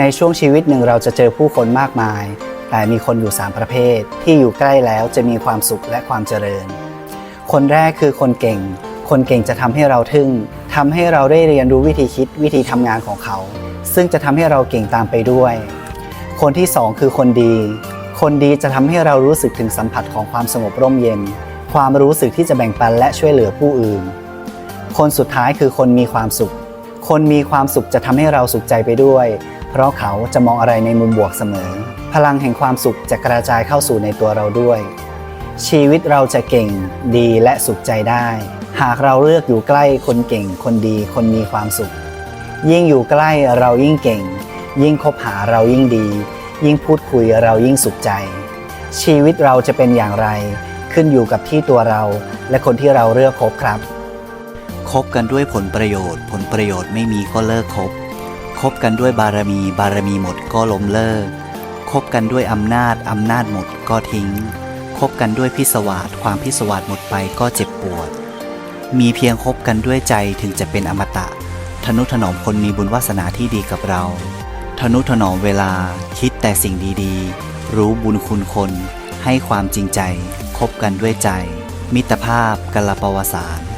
ในช่วงชีวิตหนึ่งเราจะเจอผู้คนมากมาย แต่มีคนอยู่ 3 ประเภท ที่อยู่ใกล้แล้วจะมีความสุขและความเจริญ คนแรกคือคนเก่ง คนเก่งจะทำให้เราทึ่งทำให้เราได้เรียนรู้วิธีคิดวิธีทำงานของเขา ซึ่งจะทำให้เราเก่งตามไปด้วย คนที่สองคือคนดี คนดีจะทำให้เรารู้สึกถึงสัมผัสของความสงบร่มเย็น ความรู้สึกที่จะแบ่งปันและช่วยเหลือผู้อื่น คนสุดท้ายคือคนมีความสุข คนมีความสุขจะทำให้เราสุขใจไปด้วย เพราะเขาจะมองอะไรในมุมบวกเสมอ พลังแห่งความสุขจะกระจายเข้าสู่ในตัวเราด้วย ชีวิตเราจะเก่งดีและสุขใจได้ หากเราเลือกอยู่ใกล้คนเก่ง คนดีคนมีความสุข ยิ่งอยู่ใกล้เรายิ่งเก่ง ยิ่งคบหาเรายิ่งดี ยิ่งพูดคุยเรายิ่งสุขใจ ชีวิตเราจะเป็นอย่างไร ขึ้นอยู่กับที่ตัวเรา และคนที่เราเลือกคบครับคบกันด้วยผลประโยชน์ ผลประโยชน์ไม่มีก็เลิกคบ คบกันด้วยบารมี บารมีหมดก็ล้มเลิก คบกันด้วยอำนาจ อำนาจหมดก็ทิ้ง คบกันด้วยพิศวาสความพิศวาสหมดไปก็เจ็บปวด มีเพียงคบกันด้วยใจถึงจะเป็นอมตะ ทนุถนอมคนมีบุญวาสนาที่ดีกับเรา ทนุถนอมเวลา คิดแต่สิ่งดีๆ รู้บุญคุณคน ให้ความจริงใจ คบกันด้วยใจ มิตรภาพกัลปวสาร